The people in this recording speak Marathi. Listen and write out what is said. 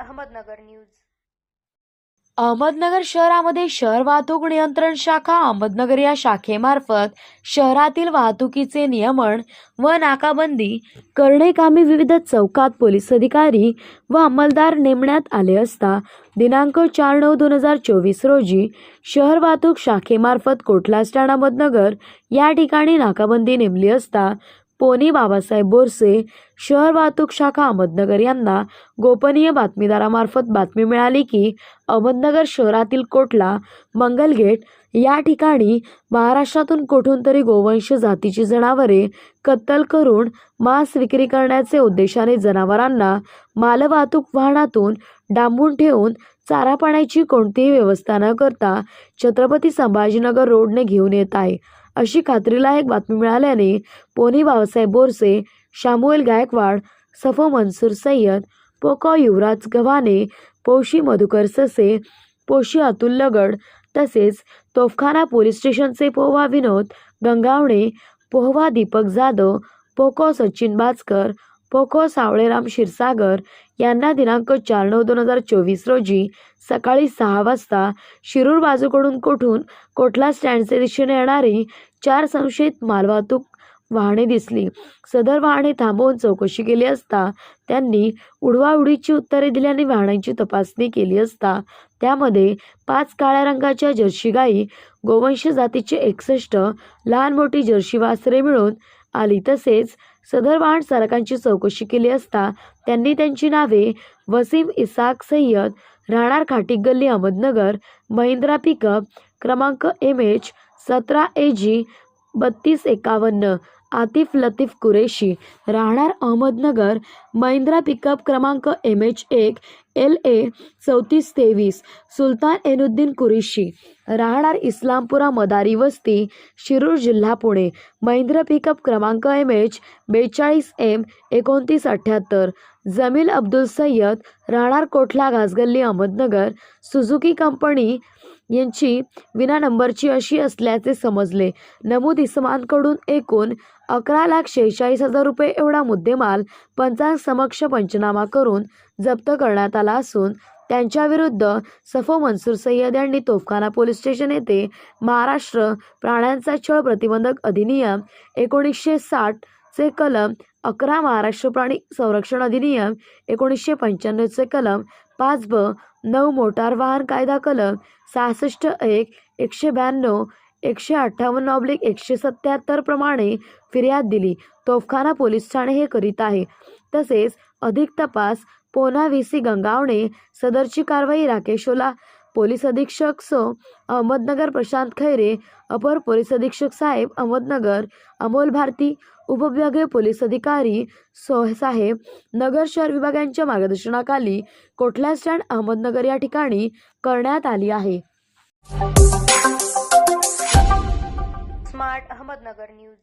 अहमदनगर न्यूज. अहमदनगर शहरामध्ये शहर वाहतूक नियंत्रण शाखा अहमदनगर या शाखेमार्फत शहरातील वाहतुकीचे नियमन व नाकाबंदी करणे कामी विविध चौकात पोलीस अधिकारी व अंमलदार नेमण्यात आले असता दिनांक चार नऊ दोन हजार चोवीस रोजी शहर वाहतूक शाखेमार्फत कोटला स्टँड अहमदनगर या ठिकाणी नाकाबंदी नेमली असता पोनी बाबासाहेब बोरसे शहर वाहतूक शाखा अहमदनगर यांना गोपनीय बातमीदारामार्फत बातमी मिळाली की अहमदनगर शहरातील कोटला मंगलगेट या ठिकाणी महाराष्ट्रातून कुठून तरी गोवंश जातीची जनावरे कत्तल करून मांस विक्री करण्याचे उद्देशाने जनावरांना मालवाहतूक वाहनातून डांबून ठेवून चारा पाण्याची कोणतीही व्यवस्था न करता छत्रपती संभाजीनगर रोडने घेऊन येत आहे. अशी खात्रीलायक बातमी मिळाल्याने पोनी बाबासाहेब बोरसे शामुएल गायकवाड सफो मनसूर सय्यद पोको युवराज गव्हाणे पोशी मधुकर ससे पोशी अतुल लगड तसेच तोफखाना पोलीस स्टेशनचे पोहवा विनोद गंगावणे पोहवा दीपक जाधव पोको सचिन बाचकर पोको सावळेराम क्षीरसागर यांना दिनांक चार नऊ दोन हजार चोवीस रोजी सकाळी सहा वाजता शिरूर बाजूकडून कोठून कोटला स्टँडचे दिशेने येणारी चार संशयित मालवाहतूक वाहने दिसली. सदर वाहने थांबवून चौकशी केली असता त्यांनी उडवाउडीची उत्तरे दिल्याने वाहनांची तपासणी केली असता त्यामध्ये पाच काळ्या रंगाच्या जर्सी गाई गोवंश जातीचे एकसष्ट लहान मोठी जर्सी वासरे मिळून आली. तसेच सदर वाहन चालकांची चौकशी केली असता त्यांनी त्यांची नावे वसीम इसाक सय्यद राहणार खाटी गल्ली अहमदनगर महिंद्रा पिकअप क्रमांक एम एच सतरा ए जी बत्तीस एकावन्न. आतिफ लतीफ कुरेशी. राहणार अहमदनगर. महिंद्रा पिकअप क्रमांक एम एच एक एल ए चौतीस तेवीस. सुलतान एनुद्दीन कुरेशी. राहणार इस्लामपुरा मदारी वस्ती शिरूर जिल्हा पुणे. महिंद्रा पिकअप क्रमांक एम एच बेचाळीस एम एकोणतीस अठ्ठ्याहत्तर. जमील अब्दुल सय्यद. राहणार कोठला घासगल्ली अहमदनगर. सुझुकी कंपनी यांची विना नंबरची अशी असल्याचे समजले. नमूद इसमांकडून एकूण अकरा लाख शेहेचाळीस हजार रुपये एवढा मुद्देमाल पंचांसमक्ष पंचनामा करून जप्त करण्यात आला असून त्यांच्याविरुद्ध सफो मनसूर सय्यद यांनी तोफखाना पोलीस स्टेशन येथे महाराष्ट्र प्राण्यांचा छळ प्रतिबंधक अधिनियम एकोणीसशे साठचे कलम अकरा महाराष्ट्र प्राणी संरक्षण अधिनियम एकोणीसशे पंच्याण्णवचे कलम पाच ब नऊ मोटार वाहन कायदा कलम सहासष्ट एक एकशे ब्याण्णव एकशे अठ्ठावन्न ऑब्लिक एकशे सत्याहत्तर प्रमाणे फिर्याद दिली. तोफखाना पोलीस ठाणे हे करीत आहे. तसेच अधिक तपास पोना व्ही सी गंगावणे सदरची कारवाई राकेशोला पोलीस अधीक्षक सो अहमदनगर प्रशांत खैरे अपर पोलीस अधीक्षक साहेब अहमदनगर अमोल भारती उपविभागीय पोलीस अधिकारी सो साहेब नगर शहर विभागांच्या मार्गदर्शनाखाली कोटला स्टँड अहमदनगर या ठिकाणी करण्यात आली आहे? Smart Ahmednagar news.